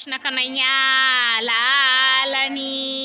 કૃષ્ણ કનૈયા લાલની.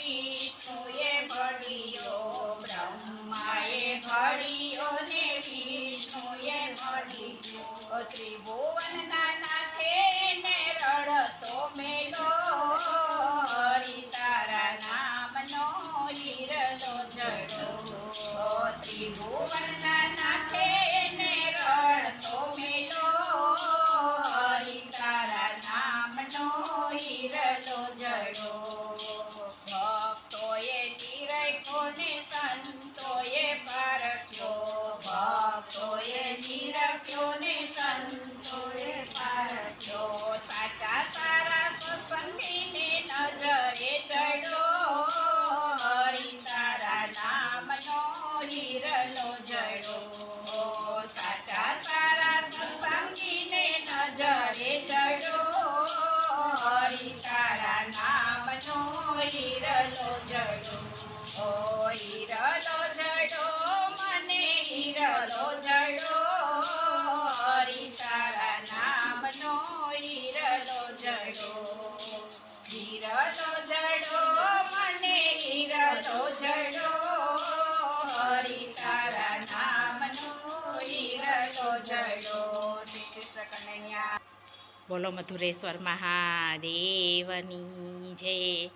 વિષ્ણુએ ભળ્યો બ્રહ્માએ ભળી બોલો મધુરેશ્વર મહાદેવની જય.